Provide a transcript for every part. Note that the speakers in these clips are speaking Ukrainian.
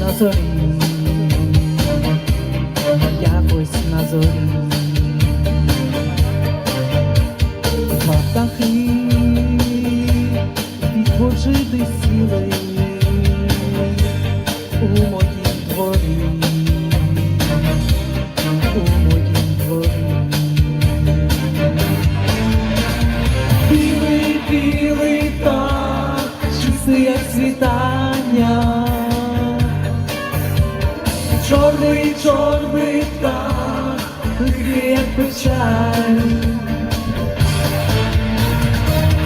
на зорі, якось на зорі. Чорний, чорний птах, як печаль.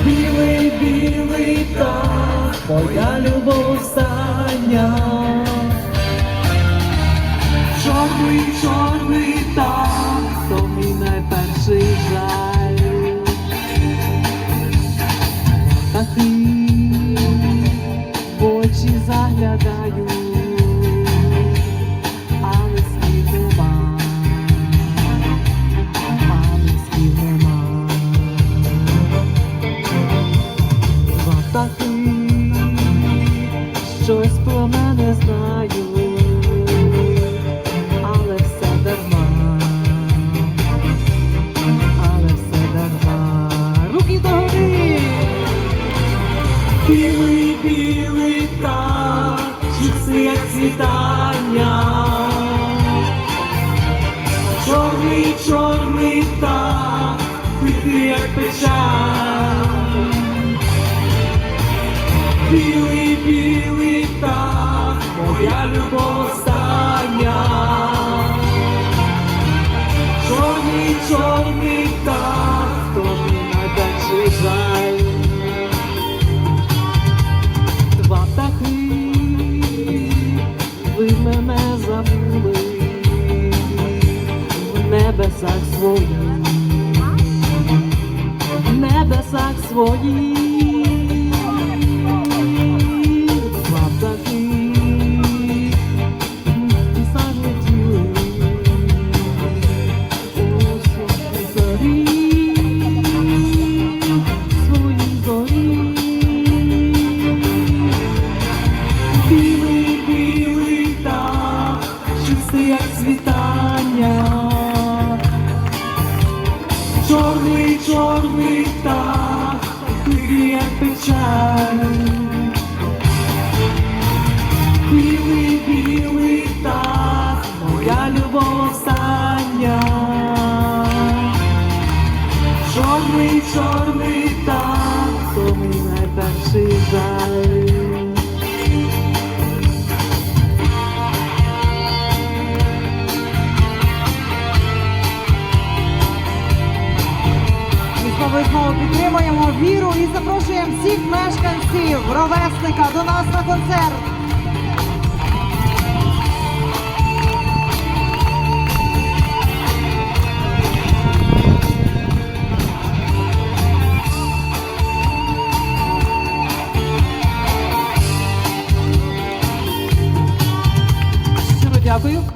Білий, білий так, моя любов остання. Білий, білий чистий як світання. Чорний, чорний так, тихий як печаль. Білий, білий так, моя любов остання. Чорний, чорний так, небесах своїх, в небесах своїх. Чорний, так, тихий печаль. Білий, білий так, моя любов остання. Чорний, чорний так, то мій найперший жаль. Підтримуємо віру і запрошуємо всіх мешканців ровесника до нас на концерт. Дякую.